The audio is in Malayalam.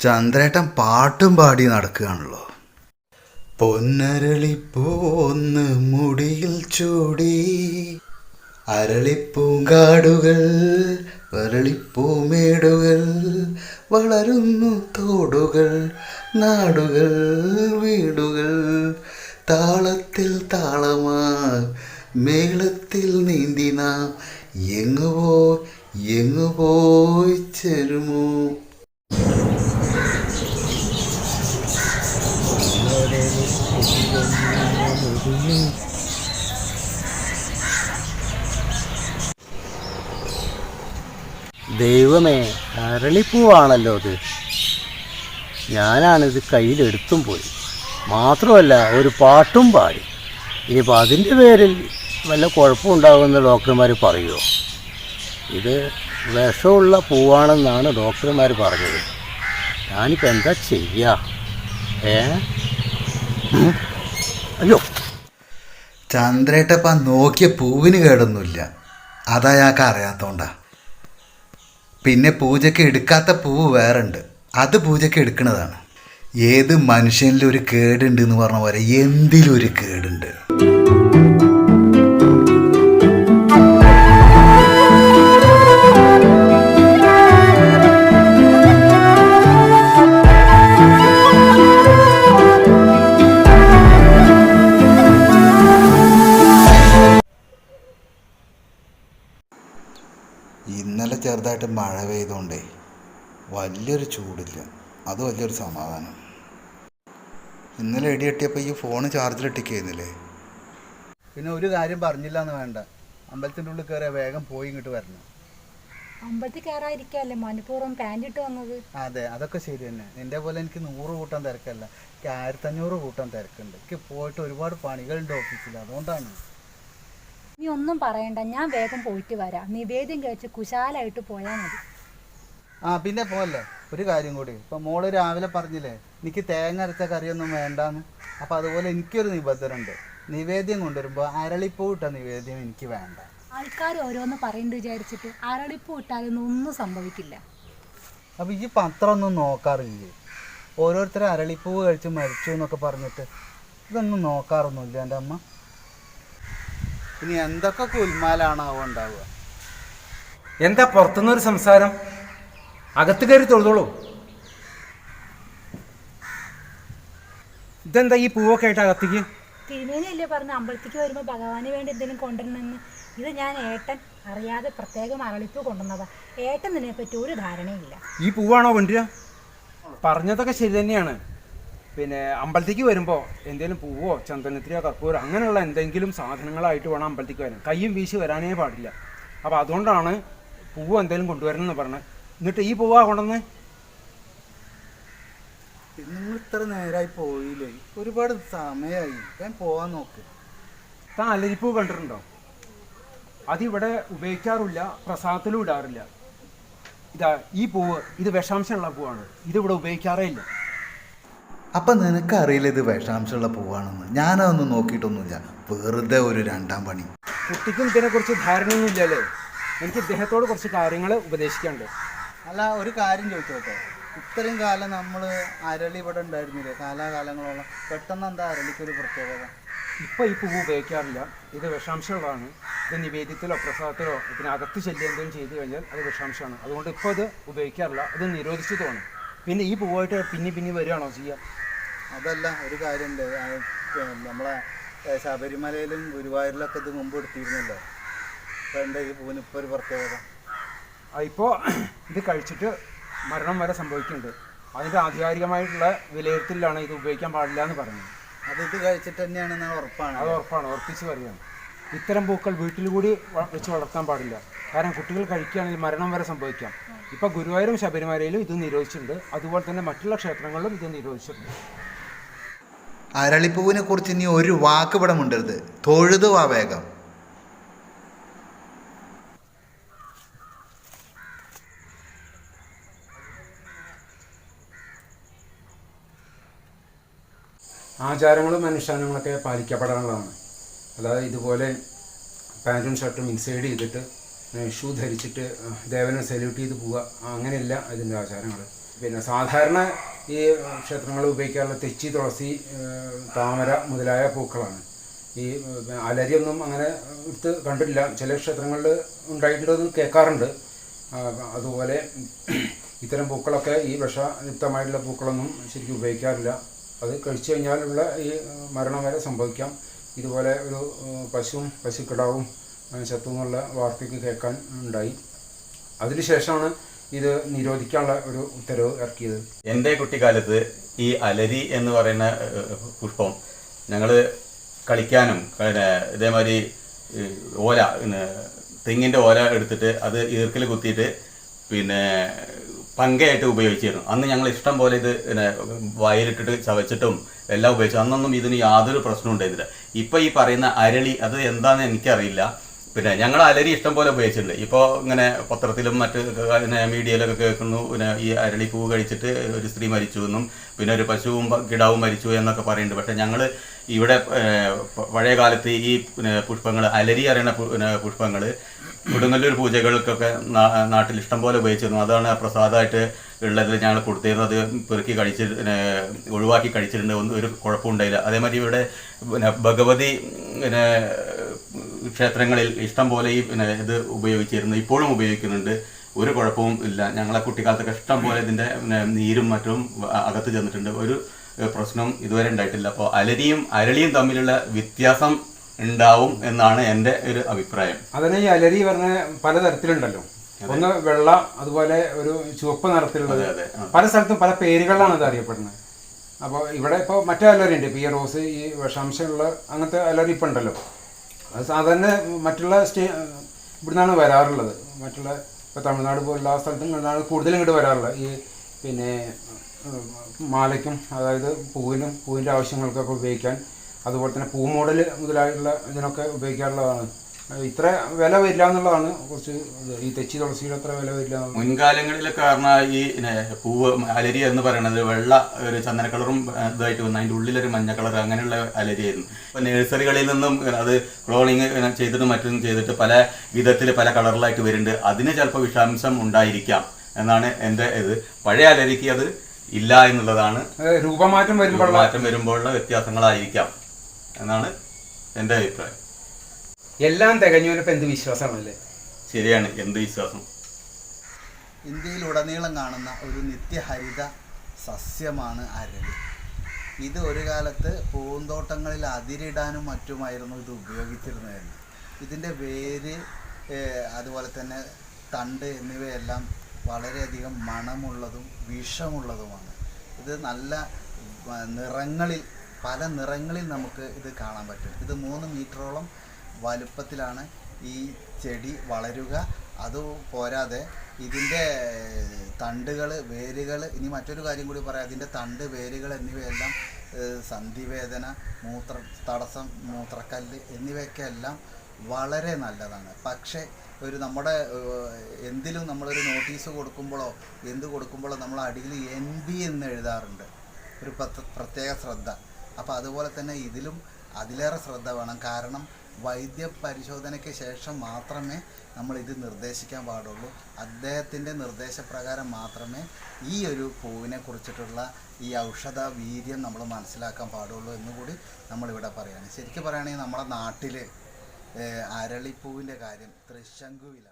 ചന്ദ്രേട്ടൻ പാട്ടും പാടി നടക്കുകയാണല്ലോ. പൊന്നരളിപ്പോന്ന് മുടിയിൽ ചൂടി അരളിപ്പൂങ്കാടുകൾ വരളിപ്പൂമേടുകൾ വളരുന്നു തോടുകൾ നാടുകൾ വീടുകൾ. താളത്തിൽ താളമാ മേളത്തിൽ നീന്തിനാ എങ്ങുപോ എങ്ങുപോയി ചെരുമോ? ദൈവമേ അരളിപ്പൂവാണല്ലോ അത്. ഞാനാണിത് കയ്യിലെടുത്തും പോയി. മാത്രമല്ല ഒരു പാട്ടും പാടി. ഇനിയിപ്പോൾ അതിന്റെ പേരിൽ വല്ല കുഴപ്പമുണ്ടാകുമെന്ന് ഡോക്ടർമാർ പറയുമോ ഇത് വിഷമുള്ള പൂവാണെന്നാണ് ഡോക്ടർമാർ പറഞ്ഞത്. ഞാനിപ്പോൾ എന്താ ചെയ്യുക ഏ. അയ്യോ. ചന്ദ്രേട്ടപ്പ നോക്കിയ പൂവിന് കേടൊന്നുമില്ല. അതാ ഞങ്ങൾക്ക് അറിയാത്തോണ്ടാ. പിന്നെ പൂജയ്ക്ക് എടുക്കാത്ത പൂവ് വേറെ ഉണ്ട് അത് പൂജയ്ക്ക് എടുക്കുന്നതാണ് ഏത് മനുഷ്യനിലും ഒരു കേടുണ്ട് എന്ന് പറഞ്ഞ പോലെ എന്തിലും ഒരു കേടുണ്ട്? ഇന്നലെ ചെറുതായിട്ട് മഴ പെയ്തുകൊണ്ടേ വലിയൊരു ചൂടില്ല. അത് വലിയൊരു സമാധാനം. ഇന്നലെ ഇടി കെട്ടിയപ്പോൾ ഈ ഫോൺ ചാർജിലിട്ടിക്കുന്നില്ലേ പിന്നെ ഒരു കാര്യം പറഞ്ഞില്ല എന്ന് വേണ്ട. അമ്പലത്തിന്റെ ഉള്ളിൽ കയറിയ വേഗം പോയി ഇങ്ങോട്ട് വരണം. അമ്പലത്തിൽ കയറാതിരിക്കല്ലേ മനഃപൂർവം പാന്റ് ഇട്ട് വന്നത്. അതെ അതൊക്കെ ശരി തന്നെ. നിന്റെ പോലെ എനിക്ക് നൂറ് കൂട്ടം തിരക്കല്ല. എനിക്ക് ആയിരത്തഞ്ഞൂറ് കൂട്ടം തിരക്കുണ്ട്. എനിക്ക് പോയിട്ട് ഒരുപാട് പണികളുണ്ട് ഓഫീസിൽ അതുകൊണ്ടാണ്. നീ ഒന്നും പറയണ്ട ഞാൻ വേഗം പോയിട്ട് വരാം. നിവേദ്യം കഴിച്ച് കുശാലായിട്ട് പോയാൽ മതി. ആ പിന്നെ പോലെ ഒരു കാര്യം കൂടി. ഇപ്പൊ മോൾ രാവിലെ പറഞ്ഞില്ലേ എനിക്ക് തേങ്ങ അരച്ച കറിയൊന്നും വേണ്ടാന്ന്. അപ്പൊ അതുപോലെ എനിക്കൊരു നിബന്ധന ഉണ്ട് നിവേദ്യം കൊണ്ടുവരുമ്പോ അരളിപ്പൂ ഇട്ട നിവേദ്യം എനിക്ക് വേണ്ട. ആൾക്കാർ ഓരോന്ന് പറയുന്നുണ്ട് വിചാരിച്ചിട്ട് അരളിപ്പൂ ഇട്ടാലൊന്നും ഒന്നും സംഭവിക്കില്ല. അപ്പൊ ഈ പത്രം ഒന്നും നോക്കാറില്ലേ? ഓരോരുത്തരും അരളിപ്പൂവ് കഴിച്ച് മരിച്ചു എന്നൊക്കെ പറഞ്ഞിട്ട് ഇതൊന്നും നോക്കാറൊന്നുമില്ല എന്റെ അമ്മ. ഇനി എന്തൊക്കെ കുൽമാലാണാവോ ഉണ്ടാവുക? എന്താ പുറത്തുനിന്നൊരു സംസാരം? അകത്ത് കയറി തൊഴുതോളൂ. ഇതെന്താ ഈ പൂവൊക്കെ ആയിട്ട് അകത്തേക്ക്? തിരുമേനിയല്ലേ പറഞ്ഞു അമ്പലത്തിക്ക് വരുമ്പോൾ ഭഗവാന് വേണ്ടി എന്തെങ്കിലും കൊണ്ടുവരണമെന്ന്? ഇത് ഞാൻ ഏട്ടൻ അറിയാതെ പ്രത്യേകം അരളിപ്പ് കൊണ്ടുവന്നതാ. ഏട്ടൻ ഇതിനെപ്പറ്റി ഒരു ധാരണയില്ല ഈ പൂവാണോ കൊണ്ടുവരിക? പറഞ്ഞതൊക്കെ ശരി തന്നെയാണ്. പിന്നെ അമ്പലത്തേക്ക് വരുമ്പോൾ എന്തെങ്കിലും പൂവോ ചന്ദനത്തിരിയോ കർപ്പൂരോ അങ്ങനെയുള്ള എന്തെങ്കിലും സാധനങ്ങളായിട്ട് വേണം അമ്പലത്തേക്ക് വരാൻ. കയ്യും വീശി വരാനേ പാടില്ല. അപ്പോൾ അതുകൊണ്ടാണ് പൂവ് എന്തെങ്കിലും കൊണ്ടുവരണം എന്ന് പറഞ്ഞത്. എന്നിട്ട് ഈ പൂവാ കൊണ്ടുവന്ന്? നിങ്ങൾ ഇത്ര നേരമായി പോയില്ലേ? ഒരുപാട് സമയമായി ഞാൻ പോവാൻ നോക്ക്. താൻ അലരിപ്പൂ കണ്ടിട്ടുണ്ടോ? അതിവിടെ ഉപയോഗിക്കാറില്ല പ്രസാദത്തിലും ഇടാറില്ല. ഇതാ ഈ പൂവ് ഇത് വിഷാംശമുള്ള പൂവാണ്. ഇതിവിടെ ഉപയോഗിക്കാറേ ഇല്ല. അപ്പം നിനക്കറിയില്ല ഇത് വിഷാംശമുള്ള പൂവാണെന്ന്. ഞാനതൊന്നും നോക്കിയിട്ടൊന്നുമില്ല. വെറുതെ ഒരു രണ്ടാം പണി. കുട്ടിക്കും ഇതിനെക്കുറിച്ച് ധാരണയൊന്നും ഇല്ലല്ലേ എനിക്ക് ഇദ്ദേഹത്തോട് കുറച്ച് കാര്യങ്ങൾ ഉപദേശിക്കാനുണ്ട്. അല്ല ഒരു കാര്യം ചോദിച്ചോട്ടെ? ഇത്രയും കാലം നമ്മൾ അരളി ഇവിടെ ഉണ്ടായിരുന്നില്ലേ? കാലാകാലങ്ങളോളം പെട്ടെന്ന് എന്താ അരളിക്കൊരു പ്രത്യേകത? ഇപ്പോൾ ഈ പൂവ് ഉപയോഗിക്കാറില്ല. ഇത് വിഷാംശമുള്ളതാണ്. ഇത് നിവേദ്യത്തിലോ പ്രസാദത്തിലോ ഇതിനകത്ത് ചെല്ലി എന്തെങ്കിലും ചെയ്തു കഴിഞ്ഞാൽ അത് വിഷാംശമാണ്. അതുകൊണ്ട് ഇപ്പോൾ ഇത് ഉപയോഗിക്കാറില്ല. അത് നിരോധിച്ചതുമാണ് പിന്നെ ഈ പൂവായിട്ട് പിന്നെ പിന്നെ വരികയാണോ ചെയ്യുക അതല്ല ഒരു കാര്യമുണ്ട് നമ്മളെ ശബരിമലയിലും ഗുരുവായൂരിലൊക്കെ ഇത് മുമ്പ് എടുത്തിരുന്നല്ലോ. ഇപ്പം എന്താ ഈ പൂവിന് ഇപ്പോൾ ഒരു പ്രത്യേകത? ഇപ്പോൾ ഇത് കഴിച്ചിട്ട് മരണം വരെ സംഭവിക്കുന്നുണ്ട്. അതിന്റെ ആധികാരികമായിട്ടുള്ള വിലയിരുത്തലിലാണ് ഇത് ഉപയോഗിക്കാൻ പാടില്ല എന്ന് പറഞ്ഞത് അത് ഇത് കഴിച്ചിട്ട് തന്നെയാണെന്ന് ഉറപ്പാണ്. അത് ഉറപ്പാണ്. ഉറപ്പിച്ച് പറയുകയാണ്. ഇത്തരം പൂക്കൾ വീട്ടിൽ കൂടി വെച്ച് വളർത്താൻ പാടില്ല. കാരണം കുട്ടികൾ കഴിക്കുകയാണെങ്കിൽ മരണം വരെ സംഭവിക്കാം. ഇപ്പൊ ഗുരുവായൂരും ശബരിമലയിലും ഇത് നിരോധിച്ചിട്ടുണ്ട്. അതുപോലെ തന്നെ മറ്റുള്ള ക്ഷേത്രങ്ങളിലും ഇത് നിരോധിച്ചിട്ടുണ്ട്. അരളിപ്പൂവിനെ കുറിച്ച് ഇനി ഒരു വാക്ക് ഇവിടെ മിണ്ടരുത് തൊഴുതു വാ വേഗം. ആചാരങ്ങളും അനുഷ്ഠാനങ്ങളൊക്കെ പാലിക്കപ്പെടാനുള്ളതാണ് അല്ലാതെ ഇതുപോലെ പാന്റും ഷർട്ടും ഇൻസൈഡ് ചെയ്തിട്ട് ഷൂ ധരിച്ചിട്ട് ദേവനെ സല്യൂട്ട് ചെയ്ത് പോവുക അങ്ങനെയല്ല ഇതിന്റെ ആചാരങ്ങൾ പിന്നെ സാധാരണ ഈ ക്ഷേത്രങ്ങൾ ഉപയോഗിക്കാറുള്ള തെച്ചി തുളസി താമര മുതലായ പൂക്കളാണ്. ഈ അലരിയൊന്നും അങ്ങനെ എടുത്ത് കണ്ടിട്ടില്ല. ചില ക്ഷേത്രങ്ങളിൽ ഉണ്ടായിട്ടുണ്ടെന്ന് കേൾക്കാറുണ്ട്. അതുപോലെ ഇത്തരം പൂക്കളൊക്കെ ഈ വിഷയുക്തമായിട്ടുള്ള പൂക്കളൊന്നും ശരിക്കും ഉപയോഗിക്കാറില്ല. അത് കഴിച്ചു കഴിഞ്ഞാലുള്ള ഈ മരണം വരെ സംഭവിക്കാം. ഇതുപോലെ ഒരു പശുവും പശുക്കിടാവും എന്നുള്ള വാർത്തയ്ക്ക് കേൾക്കാൻ ഉണ്ടായി. അതിനുശേഷമാണ് ഇത് നിരോധിക്കാനുള്ള ഒരു ഉത്തരവ് ഇറക്കിയത്. എന്റെ കുട്ടിക്കാലത്ത് ഈ അലരി എന്ന് പറയുന്ന പുഷ്പം ഞങ്ങൾ കളിക്കാനും പിന്നെ ഇതേമാതിരി ഓല തെങ്ങിന്റെ ഓല എടുത്തിട്ട് അത് ഈർക്കിൽ കുത്തിയിട്ട് പിന്നെ പങ്കയായിട്ട് ഉപയോഗിച്ചിരുന്നു. അന്ന് ഞങ്ങൾ ഇഷ്ടം പോലെ ഇത് പിന്നെ വയലിട്ടിട്ട് ചവച്ചിട്ടും എല്ലാം ഉപയോഗിച്ചു. അന്നൊന്നും ഇതിന് യാതൊരു പ്രശ്നവും ഉണ്ടായിരുന്നില്ല. ഇപ്പം ഈ പറയുന്ന അരളി അത് എന്താണെന്ന് എനിക്കറിയില്ല. പിന്നെ ഞങ്ങൾ അലരി ഇഷ്ടം പോലെ ഉപയോഗിച്ചിട്ടുണ്ട്. ഇപ്പോൾ ഇങ്ങനെ പത്രത്തിലും മറ്റ് മീഡിയയിലൊക്കെ കേൾക്കുന്നു. പിന്നെ ഈ അരളിപ്പൂവ് കഴിച്ചിട്ട് ഒരു സ്ത്രീ മരിച്ചു എന്നും പിന്നെ ഒരു പശുവും കിടാവും മരിച്ചു എന്നൊക്കെ പറയുന്നുണ്ട്. പക്ഷേ ഞങ്ങൾ ഇവിടെ പഴയ കാലത്ത് ഈ പുഷ്പങ്ങൾ അലരി അറിയണ പുഷ്പങ്ങൾ കൊടുങ്ങല്ലൂർ പൂജകൾക്കൊക്കെ നാട്ടിൽ ഇഷ്ടം പോലെ ഉപയോഗിച്ചിരുന്നു. അതാണ് പ്രസാദമായിട്ട് ഉള്ളതിൽ ഞങ്ങൾ കൊടുത്തിരുന്നത്. പെറുക്കി കഴിച്ച് ഒഴിവാക്കി കഴിച്ചിട്ടുണ്ട്. ഒന്നും ഒരു കുഴപ്പമുണ്ടായില്ല അതേമാതിരി ഇവിടെ ഭഗവതി പിന്നെ ക്ഷേത്രങ്ങളിൽ ഇഷ്ടം പോലെ ഈ പിന്നെ ഇത് ഉപയോഗിച്ചിരുന്നു ഇപ്പോഴും ഉപയോഗിക്കുന്നുണ്ട്. ഒരു കുഴപ്പവും ഇല്ല. ഞങ്ങളെ കുട്ടിക്കാലത്തൊക്കെ ഇഷ്ടം പോലെ ഇതിന്റെ നീരും മറ്റും അകത്ത് ചെന്നിട്ടുണ്ട്. ഒരു പ്രശ്നം ഇതുവരെ ഉണ്ടായിട്ടില്ല. അപ്പോൾ അലരിയും അരളിയും തമ്മിലുള്ള വ്യത്യാസം ഉണ്ടാവും എന്നാണ് എന്റെ ഒരു അഭിപ്രായം. അതിന് ഈ അലരി പറഞ്ഞ പലതരത്തിലുണ്ടല്ലോ ഒന്ന് വെള്ള അതുപോലെ ഒരു ചുവപ്പ് നിറത്തിലുള്ളത്. അതെ. പല സ്ഥലത്തും പല പേരുകളിലാണ് ഇത് അറിയപ്പെടുന്നത് അപ്പോൾ ഇവിടെ ഇപ്പോൾ മറ്റേ അലറി ഉണ്ട് ഇപ്പോൾ ഈ റോസ് ഈ വിഷാംശമുള്ള അങ്ങനത്തെ അലറി ഇപ്പം ഉണ്ടല്ലോ. അത് സാധാരണ മറ്റുള്ള സ്റ്റേ ഇവിടുന്നാണ് വരാറുള്ളത്. മറ്റുള്ള ഇപ്പോൾ തമിഴ്നാട് പോലുള്ള സ്ഥലത്തും കൂടുതലും ഇങ്ങോട്ട് വരാറുള്ളത്. ഈ പിന്നെ മാലയ്ക്കും അതായത് പൂവിനും പൂവിന്റെ ആവശ്യങ്ങൾക്കൊക്കെ ഉപയോഗിക്കാൻ. അതുപോലെ തന്നെ പൂ മോഡൽ മുതലായുള്ള ഇതിനൊക്കെ ഉപയോഗിക്കാറുള്ളതാണ്. ഇത്ര വില വരില്ല എന്നുള്ളതാണ് കുറച്ച് ഈ തെച്ചി തുളസിയുടെ അത്ര വില വരില്ല മുൻകാലങ്ങളിലെ മുൻകാലങ്ങളിലൊക്കെ പറഞ്ഞാൽ ഈ പൂവ് അലരി എന്ന് പറയുന്നത് വെള്ള ഒരു ചന്ദന കളറും ഇതായിട്ട് വന്നു. അതിന്റെ ഉള്ളിലൊരു മഞ്ഞ കളർ അങ്ങനെയുള്ള അലരിയായിരുന്നു. ഇപ്പൊ നഴ്സറികളിൽ നിന്നും അത് ക്ലോണിങ് ചെയ്തിട്ട് മറ്റും ചെയ്തിട്ട് പല വിധത്തിൽ പല കളറിലായിട്ട് വരുന്നുണ്ട്. അതിന് ചിലപ്പോൾ വിഷാംശം ഉണ്ടായിരിക്കാം എന്നാണ് എന്റെ ഇത്. പഴയ അലരിക്ക് അത് ഇല്ല എന്നുള്ളതാണ്. രൂപമാറ്റം വരുമ്പോൾ മാറ്റം വരുമ്പോഴുള്ള വ്യത്യാസങ്ങളായിരിക്കാം എന്നാണ് എന്റെ അഭിപ്രായം. എല്ലാം തികഞ്ഞവനിപ്പോൾ എന്ത് വിശ്വാസമാണല്ലേ? ശരിയാണ് എന്ത് വിശ്വാസം? ഇന്ത്യയിലുടനീളം കാണുന്ന ഒരു നിത്യഹരിത സസ്യമാണ് അരളി. ഇത് ഒരു കാലത്ത് പൂന്തോട്ടങ്ങളിൽ അതിരിടാനും മറ്റുമായിരുന്നു ഇത് ഉപയോഗിച്ചിരുന്നതെന്ന്. ഇതിന്റെ വേര് അതുപോലെ തന്നെ തണ്ട് എന്നിവയെല്ലാം വളരെയധികം മണമുള്ളതും വിഷമുള്ളതുമാണ്. ഇത് നല്ല നിറങ്ങളിൽ പല നിറങ്ങളിൽ നമുക്ക് ഇത് കാണാൻ പറ്റും. ഇത് മൂന്ന് മീറ്ററോളം വലുപ്പത്തിലാണ് ഈ ചെടി വളരുക. അത് പോരാതെ ഇതിന്റെ തണ്ടുകൾ വേരുകൾ ഇനി മറ്റൊരു കാര്യം കൂടി പറയാം. ഇതിന്റെ തണ്ട് വേരുകൾ എന്നിവയെല്ലാം സന്ധിവേദന മൂത്ര തടസ്സം മൂത്രക്കല്ല് എന്നിവയൊക്കെ എല്ലാം വളരെ നല്ലതാണ്. പക്ഷേ ഒരു നമ്മുടെ എന്തിലും നമ്മളൊരു നോട്ടീസ് കൊടുക്കുമ്പോഴോ എന്ത് കൊടുക്കുമ്പോഴോ നമ്മൾ അടിയിൽ എൻ ബി എന്ന് എഴുതാറുണ്ട്. ഒരു പ്രത്യേക ശ്രദ്ധ. അപ്പോൾ അതുപോലെ തന്നെ ഇതിലും അതിലേറെ ശ്രദ്ധ വേണം. കാരണം വൈദ്യ പരിശോധനയ്ക്ക് ശേഷം മാത്രമേ നമ്മൾ ഇത് നിർദ്ദേശിക്കാൻ പാടുള്ളൂ. അദ്ദേഹത്തിന്റെ നിർദ്ദേശപ്രകാരം മാത്രമേ ഈ ഒരു പൂവിനെ കുറിച്ചിട്ടുള്ള ഈ ഔഷധ വീര്യം നമ്മൾ മനസ്സിലാക്കാൻ പാടുള്ളൂ എന്നുകൂടി നമ്മളിവിടെ പറയുകയാണ് ശരിക്കും പറയുകയാണെങ്കിൽ നമ്മുടെ നാട്ടിൽ അരളിപ്പൂവിന്റെ കാര്യം തൃശങ്കുവിലാണ്